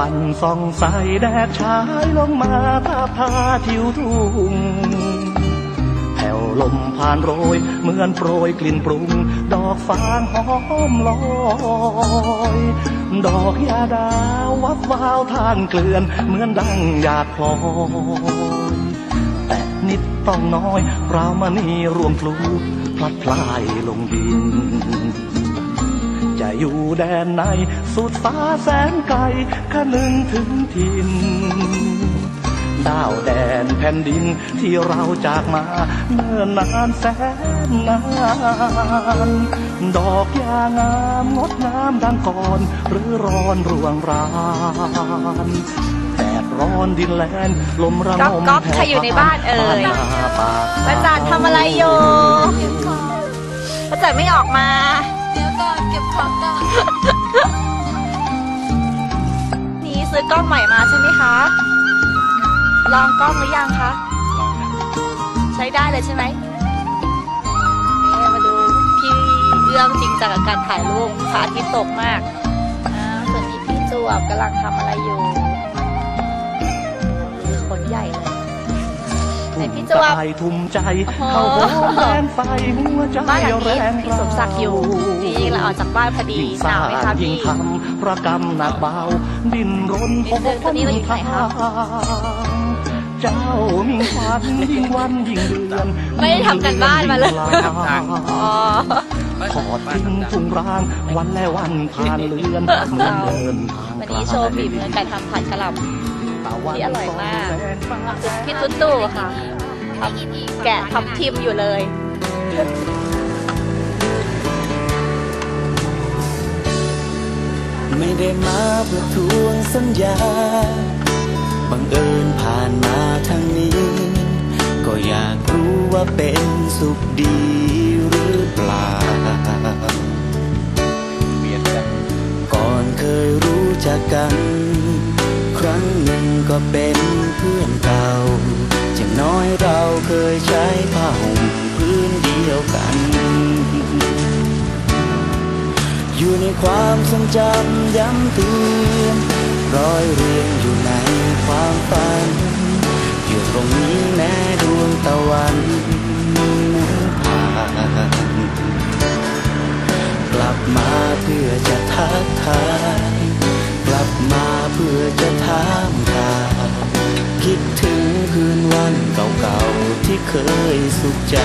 วันส่องใสแดดฉายลงมาตาพาทิวทุ่งแผ่วลมผ่านโรย เหมือนโปรยกลิ่นปรุง ดอกฟางหอมลอย ดอกยาดาววับวาวทานเกลื่อน เหมือนดังหยาดพลอยแต่นิดต้องน้อยเรามานี่รวมพลูพลัดพลายลงดิน จะอยู่แดนไหน สุดฟ้าแสนไกลคนึงถึงถิ่นดาวแดนแผ่นดินที่เราจากมาเมื่อนานแสนนานดอกยางามงดงามดังก่อนหรือร้อนรวงรานแดดร้อนดินแลนลมระงก๊อกมก๊อกแผ่วใครอยู่ในบ้านเอ่ยบ้นาป่าป้าจันทำอะไรอยู่ป้าจันไม่ออกมา เดี๋ยวก่อนเก็บของก่อนนี่ซื้อกล้องใหม่มาใช่ไหมคะ ลองกล้องหรือยังคะ ใช้ได้เลยใช่ไหมนี่มาดูพี่เอื้อมจริงจังกับการถ่ายรูปพระอาทิตตกมากอ่าส่วนนี้พี่จวบกำลังทำอะไรอยู่ดูขนใหญ่เลย ไหนพี่จวบกายทุ่มใจโอ้โหเข้าโหมแรงไฟหัวใจบ้านหลังแรนี้งพี่สมศักดิ์อยู่นี่ยิงเราออกจากบ้านพอดียิ่งหสร้านาวไหมคะงยิ่งพี่ทำประกรรมหนักเบา ดิ้นรนนี่คือตัวนี้เราอยู่ไหนคะ เจ้ามิ่งควันยิ่งวันยิ่งเดือนไม่ได้ทำกันบ้านมาเลยยิ่งลอ๋อทอดทิ้งทุ่งร้างวันและวันผ่านเลือนเหมือนเดินทางวันนี้โชว์ฝีมือการทำผัดกะหล่ำตะวัน ที่อร่อยมากส่องแสงฟ้าพี่ตุ๊ตู่ค่ะทำแกะทับทิมอยู่เลยไม่ได้มาเพื่อทวงสัญญา บังเอิญผ่านมาทางนี้ ก็อยากรู้ว่าเป็นสุขดีหรือเปล่า ก่อนเคยรู้จักกันครั้งหนึ่ง ก็เป็นเพื่อนเก่าอย่างน้อยเราเคยใช้ผ้าห่มพื้นเดียวกัน อยู่ในความทรงจำย้ำเตือนร้อยเรียงอยู่ในความฝัน อยู่ตรงนี้แม้ดวงตะวัน สุขใจ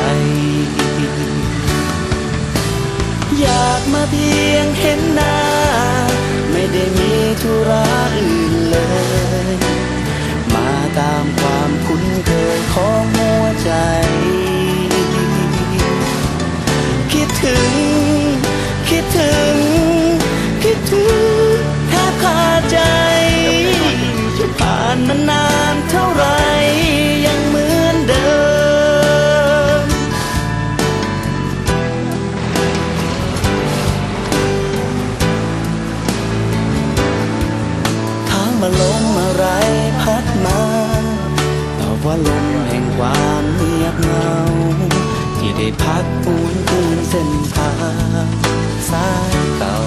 อยากมาเพียงเห็นหน้า ไม่ได้มีธุระอื่นเลย มาตามความคุ้นเคยของหัวใจ ลมอะไรพัดมาตอบว่าลมแห่งความเงียบเงา ที่ได้พัดหวนคืนเส้นทางสายเก่า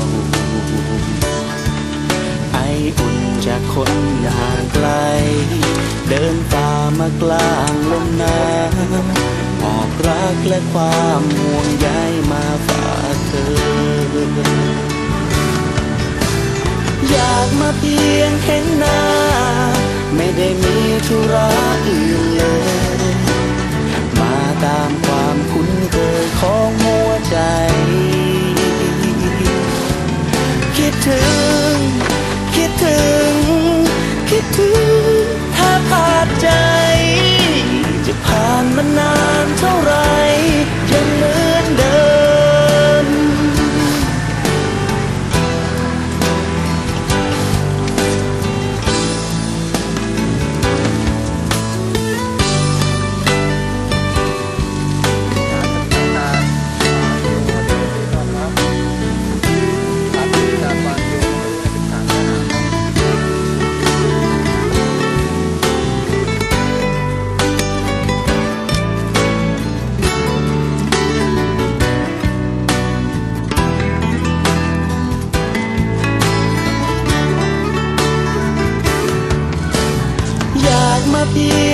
ไออุ่นจากคนห่างไกล เดินตามมากลางลมหนาวหอบรักและความห่วงใยมาฝากเธอ อยากมาเพียงเห็นหน้า ไม่ได้มีธุระอื่นเลย มาตามความคุ้นเคยของหัวใจ คิดถึง my peers.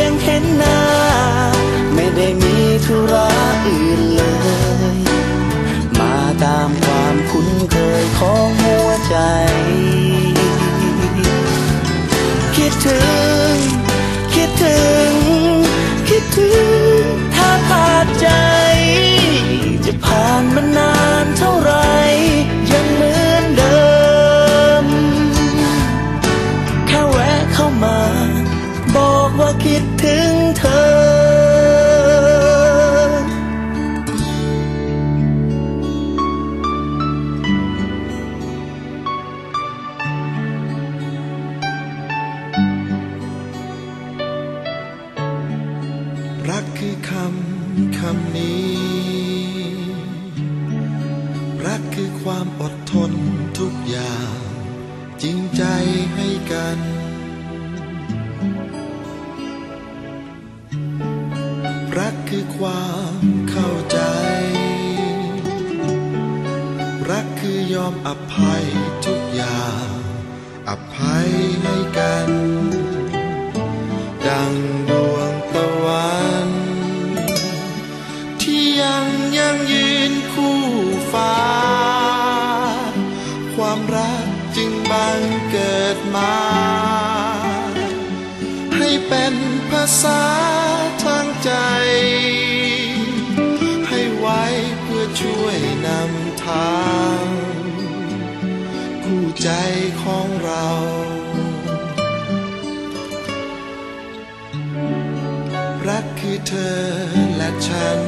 ความอดทนทุกอย่าง จริงใจให้กัน รักคือความเข้าใจ รักคือยอมอภัยทุกอย่าง อภัยให้กัน ดัง เกิดมา ให้เป็นภาษาทางใจ ให้ไว้เพื่อช่วยนำทาง คู่ใจของเรารักคือเธอและฉัน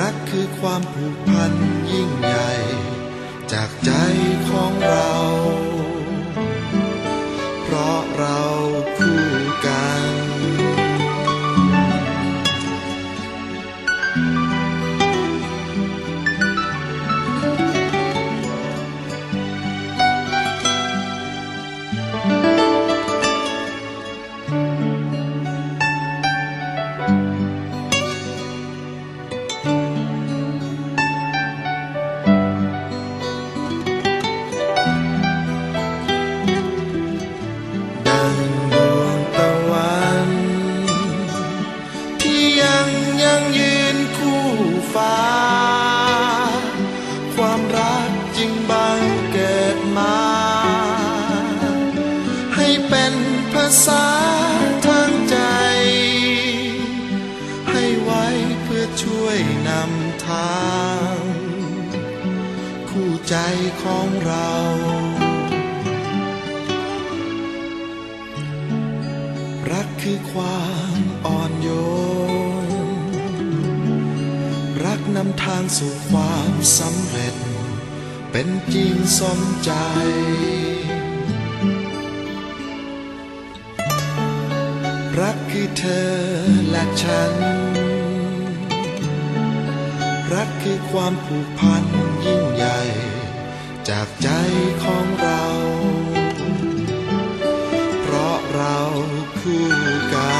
รักคือความผูกพันยิ่งใหญ่ ใจของเรา ของเรา รักคือความอ่อนโยน รักนำทางสู่ความสำเร็จ เป็นจริงสมใจ รักคือเธอและฉัน รักคือความผูกพัน จากใจของเรา เพราะเราคู่กัน